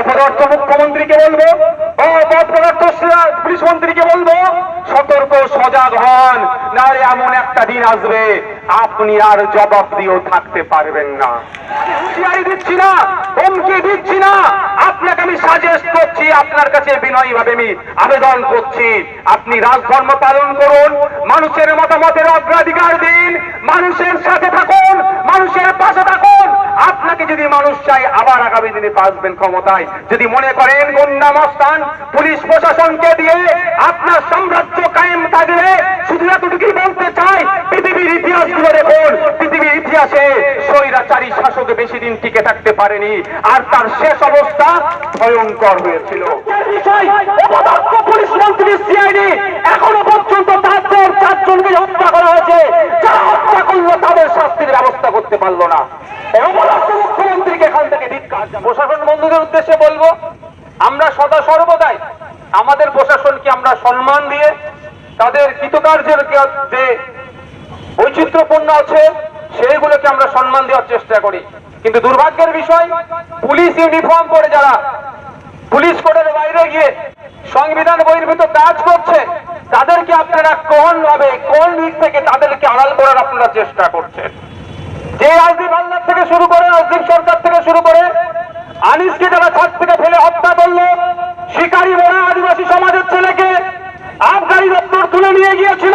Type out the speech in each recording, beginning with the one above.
অপদার্থ মুখ্যমন্ত্রীকে বলব পুলিশ মন্ত্রীকে বলব, সতর্ক, সজাগ হন, নাহলে এমন একটা দিন আসবে, আপনি আর জবাব দিয়েও থাকতে পারবেন না। দিচ্ছি না, হুমকি দিচ্ছি না, আপনাকে আমি সাজেস্ট করছি, আপনার কাছে বিনয়ী ভাবে আমি আবেদন করছি। আপনি রাজধর্ম পালন করুন, মানুষের মতামতের অগ্রাধিকার দিন, মানুষের সাথে থাকুন, মানুষের পাশে থাকুন। আপনাকে যদি মানুষ চাই আবার আগামী দিনে আসবেন ক্ষমতায়। যদি মনে করেন, গুন্ডা মস্তান, পুলিশ প্রশাসনকে দিয়ে আপনার সাম্রাজ্য কায়েম থাকবে শুধু এতটুকুই বলতে চাই পৃথিবীর ইতিহাসগুলো দেখুন পৃথিবীর ইতিহাসে স্বৈরাচারী শাসক বেশি দিন টিকে থাকতে পারেনি। আর তার শেষ অবস্থা ভয়ঙ্কর হয়েছিল। পুলিশ মন্ত্রী সিআইডি এখনও পর্যন্ত তাদের চারজনকে হত্যা করা হয়েছে। যারা হত্যা করল তাদের শাস্তির ব্যবস্থা করতে পারল না। মুখ্যমন্ত্রীকে এখান থেকে প্রশাসন বন্ধুদের উদ্দেশ্যে বলব আমরা সদা সর্বদাই আমাদের প্রশাসনকে আমরা সম্মান দিয়ে তাদের কৃতকার্যের যে বৈচিত্র্যপূর্ণ আছে সেইগুলোকে আমরা সম্মান দেওয়ার চেষ্টা করি। কিন্তু দুর্ভাগ্যের বিষয়, পুলিশ ইউনিফর্ম পরে যারা পুলিশ কোর্টের বাইরে গিয়ে সংবিধান বহির্ভূত কাজ করছে, তাদেরকে আপনারা কোন ভাবে কোন দিক থেকে তাদেরকে আড়াল করার আপনারা চেষ্টা করছেন? যে রাজদীপ হালদার থেকে শুরু করে, রাজদীপ সরকার থেকে শুরু করে আনিসকে যারা ছাদ থেকে ফেলে হত্যা করল, শিকারী মোড়া আদিবাসী সমাজের ছেলেকে আবগারি দপ্তর তুলে নিয়ে গিয়েছিল।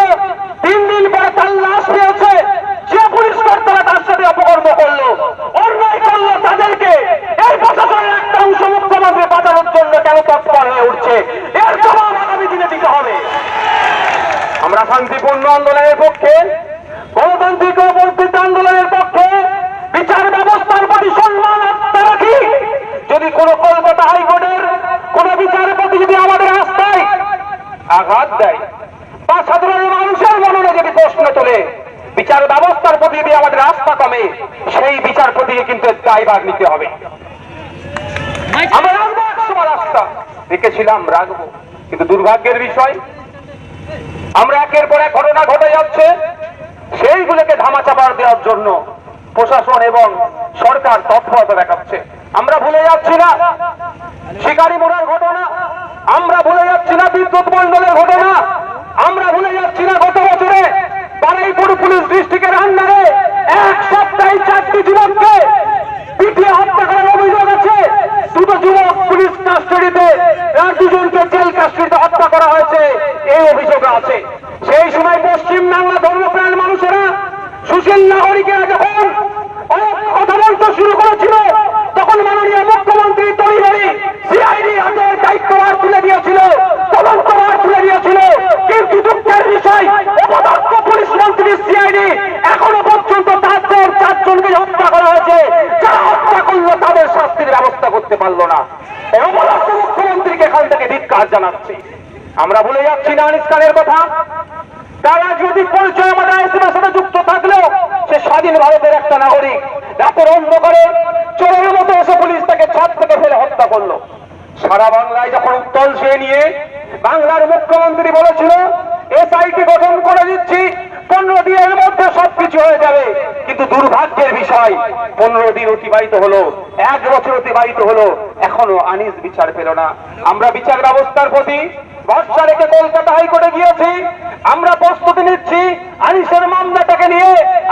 তিন দিন পরে তার লাশ পেয়েছে যে পুলিশ কর্তারা তার সাথে অপকর্ম করল, অন্যায় করল তাদেরকে। এই প্রশাসনের একটা অংশ মুখ্যমন্ত্রী বাঁচানোর জন্য কেন তৎপর হয়ে উঠছে? এর জবাব আগামী দিনে দিতে হবে। আমরা শান্তিপূর্ণ আন্দোলনের পক্ষে, গণতান্ত্রিক ও আন্দোলনের পক্ষে বিচার ব্যবস্থার প্রতি সম্মান আস্থা রাখি। যদি কোন কলকাতা হাইকোর্টের কোন বিচারপতি যদি আমাদের আস্থায় আঘাত দেয়, বা সাধারণ মানুষের মননে যদি প্রশ্ন তোলে বিচার ব্যবস্থার প্রতি যদি আমাদের আস্থা কমে, সেই বিচারপতিকে কিন্তু এর দায়ভার নিতে হবে। আমরা রাখব কিন্তু দুর্ভাগ্যের বিষয়, আমরা একের পর এক ঘটনা ঘটে যাচ্ছে। সেইগুলোকে ধামাচাপা দেওয়ার জন্য প্রশাসন এবং সরকার তৎপরতা দেখাচ্ছে। আমরা ভুলে যাচ্ছি না, শিকারী মোড়ার ঘটনা। আমরা ভুলে যাচ্ছি না বিদ্যুৎ মন্ডলের ঘটনা। আমরা ভুলে যাচ্ছি না গত বছরে বারাইপুর পুলিশ আন্ডারে এক সপ্তাহে চারটি যুবককে পিটিয়ে হত্যা করার অভিযোগ আছে। দুটো যুবক পুলিশ কাস্টডিতে, আর দুজনকে জেল কাস্টডিতে হত্যা করা হয়েছে। এই অভিযোগ আছে সেই সময় পশ্চিম বাংলা ধর্মপ্রাণ মানুষেরা সুশীল নাগরিকেরা যখন অনেক কথা বলতে শুরু করেছিল তখন মাননীয় মুখ্যমন্ত্রী তৈরি সিআইডি হাতের দায়িত্বভার তুলে দিয়েছিল তদন্তভার তুলে দিয়েছিল কিন্তু দুঃখের বিষয় অপদক্ষ পুলিশ মন্ত্রী সিআইডি এখনও পর্যন্ত তাদের চারজনকে হত্যা করা হয়েছে যারা হত্যা করল তাদের শাস্তির ব্যবস্থা করতে পারল না এই অপদক্ষ মুখ্যমন্ত্রীকে এখান থেকে ধিক্কার জানাচ্ছি। আমরা ভুলে যাচ্ছি না আনিস কথা। তারা যদি পরিচয় আমাদের আইসিমের সাথে যুক্ত থাকলেও, সে স্বাধীন ভারতের একটা নাগরিক। রাতের অন্ধকারে চোরের মতো এসে পুলিশ তাকে ছাদ থেকে ফেলে হত্যা করল। সারা বাংলায় যখন উত্তল সে নিয়ে বাংলার মুখ্যমন্ত্রী বলেছিল, এসআইটি গঠন করে দিচ্ছি পনেরো দিনের মধ্যে সবকিছু হয়ে যাবে। কিন্তু দুর্ভাগ্যের বিষয়, পনেরো দিন অতিবাহিত হলো, এক বছর অতিবাহিত হলো, এখনও আনিস বিচার পেল না। আমরা বিচার ব্যবস্থার প্রতি ভরসা রেখে কলকাতা হাইকোর্টে গিয়েছি। আমরা প্রস্তুতি নিচ্ছি, আনিসের মামলাটাকে নিয়ে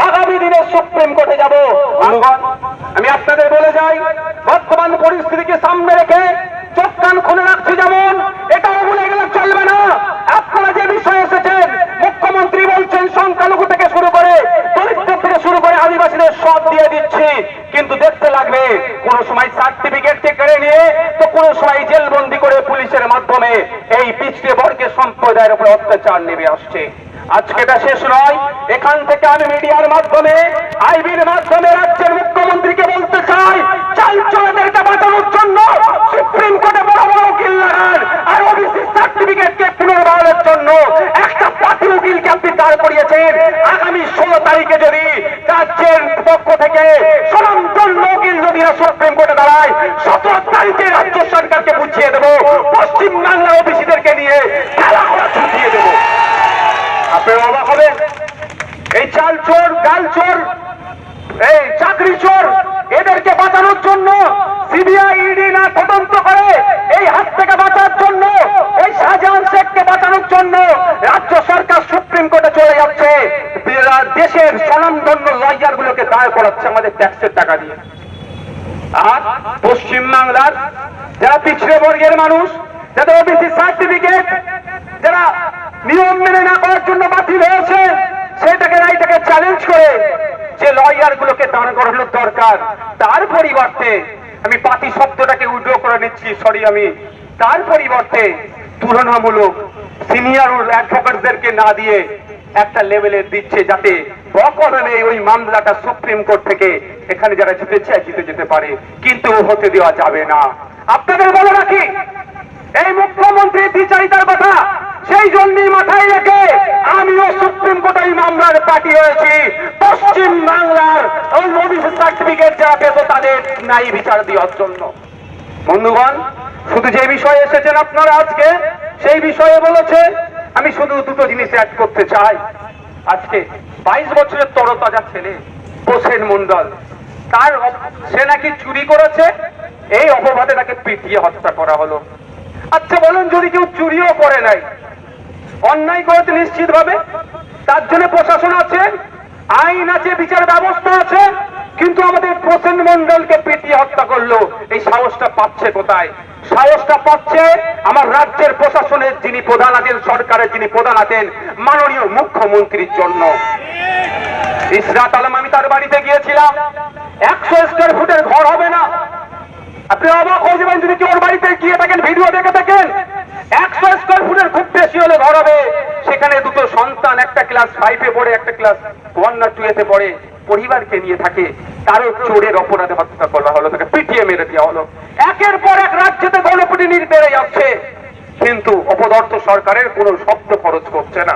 আগামী দিনে সুপ্রিম কোর্টে যাব। আমি আপনাদের বলে যাই, বর্তমান পরিস্থিতিকে সামনে রেখে চোখ কান খুলে রাখছি যেমন, এটাও ভুলে গেলে চলবে না আপনারা যে বিষয়ে এসেছেন মুখ্যমন্ত্রী বলছেন সংখ্যালঘু থেকে শুরু করে দরিদ্র থেকে শুরু করে আদিবাসীদের সব দিয়ে দিচ্ছি কিন্তু দেখতে লাগবে কোন সময় সার্টিফিকেট কেড়ে নিয়ে তো কোন সময় জেলবন্দি করে পুলিশের মাধ্যমে এই পিছিয়ে বর্গের সম্প্রদায়ের উপর অত্যাচার নেমে আসছে আজকে শেষ নয়। এখান থেকে আমি মিডিয়ার মাধ্যমে, আইবির মাধ্যমে রাজ্যের মুখ্যমন্ত্রীকে বলতে চাই, চাল চোরদেরকে বাঁচানোর জন্য সুপ্রিম কোর্টে বড় বড় উকিল লাগান আর ওবিসি সার্টিফিকেটকে পুনর্বহালের জন্য একটা পাতি উকিলকে আপনি দাঁড় করিয়েছেন। আগামী ষোলো তারিখে যদি রাজ্যের পক্ষ থেকে সনাতন উকিল যদি সুপ্রিম কোর্টে দাঁড়ায়, সতেরো তারিখে রাজ্য সরকারকে বুঝিয়ে দেবো। পশ্চিম বাংলা ওবিসিদেরকে নিয়ে আপনারা অবাক হবে। এই চাল চোর, ডাল চোর, এই চাকরি চোর, এদেরকে বাঁচানোর জন্য সিবিআই ইডি না তদন্ত করে এই হাত থেকে বাঁচার জন্য, এই শাহজাহান শেখকে বাঁচানোর জন্য রাজ্য সরকার সুপ্রিম কোর্টে চলে যাচ্ছে। দেশের স্বনামধন্য লয়ার গুলোকে দায় করাচ্ছে আমাদের ট্যাক্সের টাকা দিয়ে। আর পশ্চিমবাংলার যারা পিছড়ে বর্গের মানুষ, যাদের ওবিসি সার্টিফিকেট যারা নিয়ম মেনে না করার জন্য বাতিল হয়েছে। সেটাকে রাইটাকে চ্যালেঞ্জ করে যে লয়ার গুলোকে দাঁড় করানোর দরকার, তার পরিবর্তে আমি পাতি শব্দটাকে উইড্রো করে নিচ্ছি সরি আমি। তার পরিবর্তে তুলনামূলক সিনিয়র অ্যাডভোকেটদেরকে না দিয়ে একটা লেভেলে দিচ্ছে যাতে বকলনে ওই মামলাটা সুপ্রিম কোর্ট থেকে এখানে যারা জিতে চায় জিতে যেতে পারে। কিন্তু হতে দেওয়া যাবে না। আপনাদের বলে রাখি এই মুখ্যমন্ত্রী বিচারিতার কথা সেই জন্যই মাথায় রেখে আমিও সুপ্রিম কোর্টে মামলার পার্টি হয়েছি। পশ্চিম বাংলার ওই ওবিসি সার্টিফিকেট যারা পেত তাদের ন্যায় বিচার দেওয়ার জন্য। বন্ধুগণ, শুধু যে বিষয়ে এসেছেন আপনারা আজকে, সেই বিষয়ে বলেছে, আমি শুধু দুটো জিনিস অ্যাড করতে চাই। আজকে বাইশ বছরের তরতাজা ছেলে, হোসেন মন্ডল তার সে নাকি চুরি করেছে? এই অপবাদে তাকে পিটিয়ে হত্যা করা হলো। আচ্ছা বলুন, যদি কেউ চুরিও করে নাই অন্যায় করেছে নিশ্চিত ভাবে তার জন্য প্রশাসন আছে, আইন আছে, বিচার ব্যবস্থা আছে, কিন্তু আমাদের প্রসেন মন্ডলকে পিটিয়ে হত্যা করল। এই সাহসটা পাচ্ছে কোথায়? সাহসটা পাচ্ছে আমার রাজ্যের প্রশাসনের যিনি প্রধান আছেন, সরকারের যিনি প্রধান আছেন, মাননীয় মুখ্যমন্ত্রীর জন্য। ইসরাত আলম, আমি তার বাড়িতে গিয়েছিলাম। একশো স্কোয়ার ফুটের ঘর হবে না। আপনি অবাক হয়ে যাবেন যদি কেউ বাড়িতে গিয়ে থাকেন ভিডিও দেখে থাকেন একশো স্কোয়ার ফুটের খুব বেশি হলে ঘর হবে। সেখানে দুটো সন্তান, একটা ক্লাস ফাইভে পড়ে, একটা ক্লাস ওয়ান না টু এতে পড়ে। পরিবারকে নিয়ে থাকে। তারও চোরের অপরাধে হত্যা করা হলো, তাকে পিটিয়ে মেরে দেওয়া হলো। একের পর এক রাজ্যেতে গণপিটিনির বেড়ে যাচ্ছে। কিন্তু অপদার্থ সরকারের কোনো শব্দ খরচ করছে না।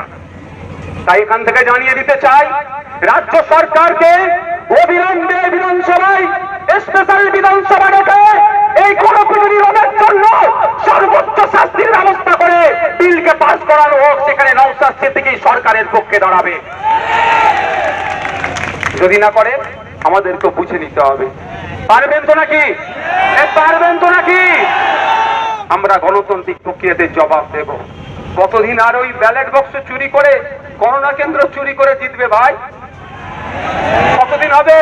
তাই এখান থেকে জানিয়ে দিতে চাই, রাজ্য সরকারকে অবিলম্বে বিধানসভায় স্পেশাল বিধানসভা ডেকে এই গণপিটুনি রোধের জন্য সর্বোচ্চ শাস্তির ব্যবস্থা করে বিলকে পাস করানো হোক সেখানে নৌসাদ সিদ্দিকী সরকারের পক্ষে দাঁড়াবে। যদি না করে আমাদেরকে বুঝে নিতে হবে। পারবেন তো নাকি? পারবেন তো নাকি? আমরা গণতান্ত্রিক প্রক্রিয়াতে জবাব দেব। কতদিন আর ওই ব্যালট বক্স চুরি করে করোনা কেন্দ্র চুরি করে জিতবে ভাই? কতদিন হবে?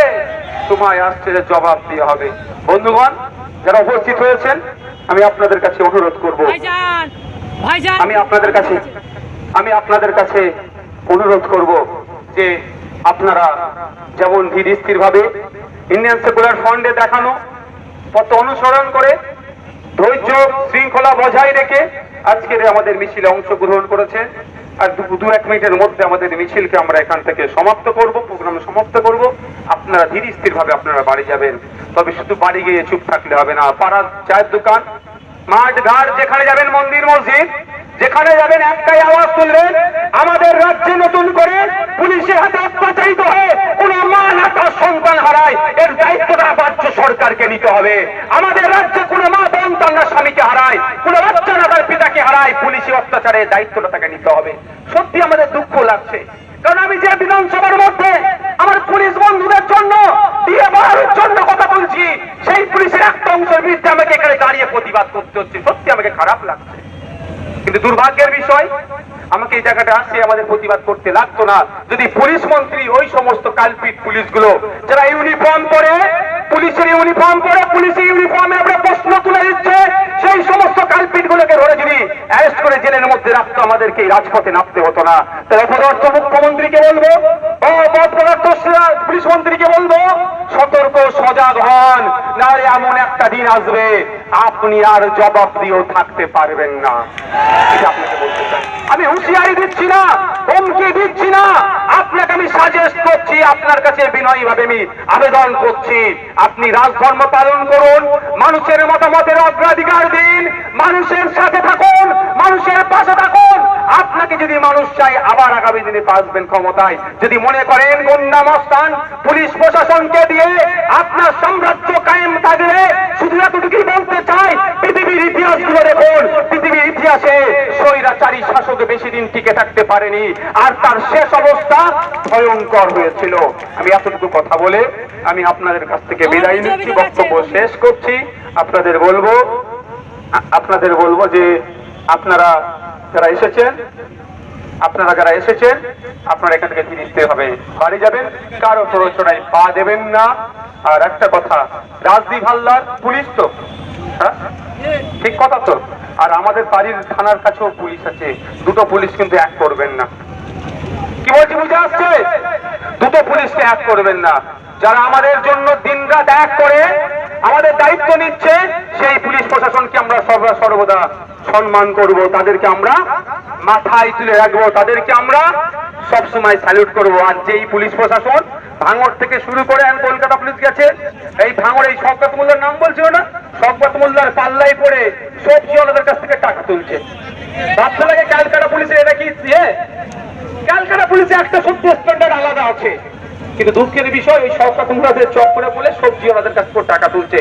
সময় আসছে জবাব দিয়ে হবে। বন্ধুগণ যারা উপস্থিত হয়েছেন আমি আপনাদের কাছে অনুরোধ করব। আমি আপনাদের কাছে আমি আপনাদের কাছে অনুরোধ করব যে আপনারা যেমন ধীর স্থির ভাবে ইন্ডিয়ান সেকুলার ফ্রন্টে দেখানো, পথ অনুসরণ করে ধৈর্য শৃঙ্খলা বজায় রেখে আজকের আমাদের মিছিলে অংশগ্রহণ করেছে আর দু এক মিনিটের মধ্যে আমাদের মিছিলকে আমরা এখান থেকে সমাপ্ত করব, প্রোগ্রাম সমাপ্ত করব। আপনারা ধীর স্থির ভাবে আপনারা বাড়ি যাবেন। তবে শুধু বাড়ি গিয়ে চুপ থাকলে হবে না। পাড়ার চায়ের দোকান, মাঠ, ঘাট, যেখানে যাবেন মন্দির, মসজিদ যেখানে যাবেন একটাই আওয়াজ তুলবেন আমাদের রাজ্যে নতুন করে পুলিশের হাতে অত্যাচারিত হয়ে কোন মা না তার সন্তান হারায়, এর দায়িত্বটা রাজ্য সরকারকে নিতে হবে। আমাদের রাজ্যে কোন মা বোন তার না স্বামীকে হারায়, কোন বাচ্চা না তার পিতাকে হারায়, পুলিশি অত্যাচারের দায়িত্বটা তাকে নিতে হবে। সত্যি আমাদের দুঃখ লাগছে। কারণ আমি যে বিধানসভার মধ্যে আমার পুলিশ বন্ধুদের জন্য, দিয়ে বাড়ানোর জন্য কথা বলছি, সেই পুলিশের একটা অংশের বিরুদ্ধে আমাকে এখানে দাঁড়িয়ে প্রতিবাদ করতে হচ্ছে। সত্যি আমাকে খারাপ লাগছে। কিন্তু দুর্ভাগ্যের বিষয়, আমাকে এই জায়গাটা আসে আমাদের প্রতিবাদ করতে লাগতো না। যদি পুলিশ মন্ত্রী ওই সমস্ত কালপিট পুলিশগুলো, যারা ইউনিফর্ম পরে, পুলিশের ইউনিফর্ম পরে, পুলিশের ইউনিফর্মে আমরা প্রশ্ন তুলে দিচ্ছে, সেই সমস্ত কালপিট গুলোকে ধরে যদি অ্যারেস্ট করে জেলের মধ্যে রাখতো, আমাদেরকে এই রাজপথে নামতে হতো না। তাহলে অপদার্থ মুখ্যমন্ত্রীকে বলব পুলিশ মন্ত্রীকে বলব, সতর্ক, সজাগ হন না এমন একটা দিন আসবে, আপনি আর জবাব দিয়েও থাকতে পারবেন না। আমি হুঁশিয়ারি দিচ্ছি না, হুমকি দিচ্ছি না, আপনাকে আমি সাজেস্ট করছি, আপনার কাছে বিনয়ী ভাবে আমি আবেদন করছি। আপনি রাজধর্ম পালন করুন, মানুষের মতামতের অগ্রাধিকার দিন, মানুষের সাথে থাকুন, মানুষের পাশে থাকুন আপনাকে যদি মানুষ চাই আবার আগামী দিনে আসবেন ক্ষমতায়। যদি মনে করেন গুন্ডা মস্তান পুলিশ প্রশাসনকে দিয়ে আপনার সাম্রাজ্য কায়েম থাকবে শুধু এতটুকুই বলতে চাই পৃথিবীর ইতিহাসগুলো দেখুন। পৃথিবীর ইতিহাসে স্বৈরাচারী শাসক বেশি দিন টিকে থাকতে পারেনি আর তার শেষ অবস্থা ভয়ঙ্কর হয়েছিল। আমি এতটুকু কথা বলে আমি আপনাদের কাছ থেকে বিদায় নিচ্ছি বক্তব্য শেষ করছি। আপনাদের বলব আপনাদের বলব যে আপনারা যারা এসেছেন? আপনারা যারা এসেছেন, আপনারা এখান থেকে ফিরিতে হবে। বাড়ি যাবেন, কারও প্ররোচনায় পা দেবেন না। আর একটা কথা, রাজদীপ হালদার পুলিশ তো। হ্যাঁ? ঠিক কথা তো। আর আমাদের বাড়ির থানার কাছেও পুলিশ আছে। দুটো পুলিশ কিন্তু এক করবেন না। কি বলছি বুঝে আসছে দুটো পুলিশকে এক করবেন না। যারা আমাদের জন্য দিন রাত এক করে আমাদের দায়িত্ব নিচ্ছে, সেই পুলিশ প্রশাসনকে আমরা সর্বদা সম্মান করব, তাদেরকে আমরা মাথায় তুলে রাখব, তাদেরকে আমরা সবসময় স্যালুট করব। আর যেই পুলিশ প্রশাসন ভাঙড় থেকে শুরু করে এখন কলকাতা পুলিশ গেছে, এই ভাঙর এই শওকত মোল্লার নাম বলছিল না? শওকত মোল্লার পাল্লাই পড়ে সবজিওয়ালাদের কাছ থেকে টাকা তুলছে। ভাবতে লাগে ক্যালকাটা পুলিশের এটা কি ইয়ে? ক্যালকাটা পুলিশে একটা সত্যি স্ট্যান্ডার্ড আলাদা আছে। কিন্তু দুঃখের বিষয় ওই সব তোমরা চক্করে বলে সবজি ওনাদের কাছ থেকে টাকা তুলছে।